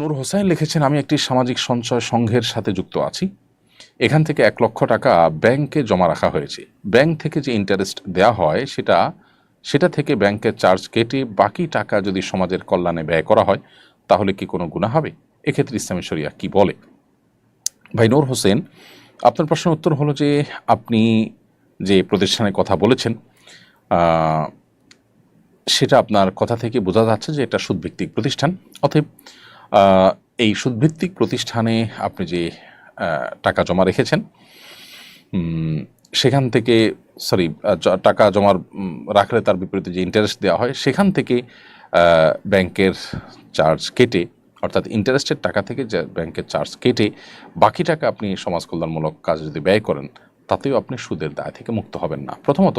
নূর হোসেন লিখেছেন, আমি একটি সামাজিক সঞ্চয় সংঘের সাথে যুক্ত আছি। এখান থেকে এক লক্ষ টাকা ব্যাংকে জমা রাখা হয়েছে। ব্যাংক থেকে যে ইন্টারেস্ট দেওয়া হয়, সেটা সেটা থেকে ব্যাংকের চার্জ কেটে বাকি টাকা যদি সমাজের কল্যাণে ব্যয় করা হয়, তাহলে কি কোনো গুণা হবে? এক্ষেত্রে ইসলামী শরিয়া কি বলে? ভাই নূর হোসেন, আপনার প্রশ্নের উত্তর হলো যে, আপনি যে প্রতিষ্ঠানের কথা বলেছেন সেটা আপনার কথা থেকে বোঝা যাচ্ছে যে এটা সুদভিত্তিক প্রতিষ্ঠান। অতএব এই সুদভিত্তিক প্রতিষ্ঠানে আপনি যে টাকা জমা রেখেছেন সেখান থেকে সরি টাকা জমার রাখলে তার বিপরীতে যে ইন্টারেস্ট দেওয়া হয়, সেখান থেকে ব্যাংকের চার্জ কেটে, অর্থাৎ ইন্টারেস্টের টাকা থেকে যে ব্যাংকের চার্জ কেটে, বাকি টাকা আপনি সমাজ কল্যাণমূলক কাজে যদি ব্যয় করেন তাতেও আপনি সুদের দায় থেকে মুক্ত হবেন না। প্রথমত,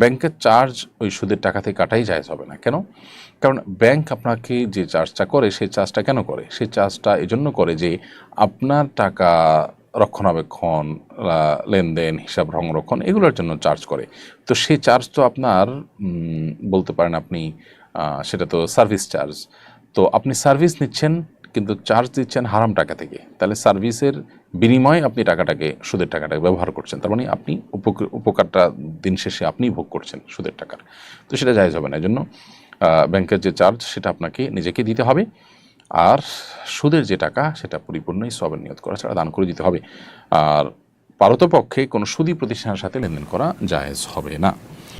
ব্যাংকের চার্জ ওই সুদের টাকা থেকে কাটাই যায় হবে না। কেন? কারণ ব্যাংক আপনাকে যে চার্জটা করে, সেই চার্জটা কেন করে? সেই চার্জটা এজন্য করে যে আপনার টাকা রক্ষণাবেক্ষণ লেনদেন, হিসাব সংরক্ষণ এগুলোর জন্য চার্জ করে। তো সেই চার্জ তো আপনার বলতে পারেন আপনি সেটা তো সার্ভিস চার্জ। তো আপনি সার্ভিস নিচ্ছেন কিন্তু চার্জ দিচ্ছেন হারাম টাকা থেকে। তাহলে সার্ভিসের বিনিময়ে আপনি টাকাটাকে, সুদের টাকাটাকে ব্যবহার করছেন। তার মানে আপনি উপক- উপকারটা দিন শেষে আপনিই ভোগ করছেন সুদের টাকার। তো সেটা জায়জ হবে না। এই জন্য ব্যাংকের যে চার্জ সেটা আপনাকে নিজেকে দিতে হবে। আর সুদের যে টাকা, সেটা পরিপূর্ণই সবের নিয়ত করা ছাড়া দান করে দিতে হবে। আর পারতপক্ষে কোনো সুদী প্রতিষ্ঠানের সাথে লেনদেন করা জায়েজ হবে না।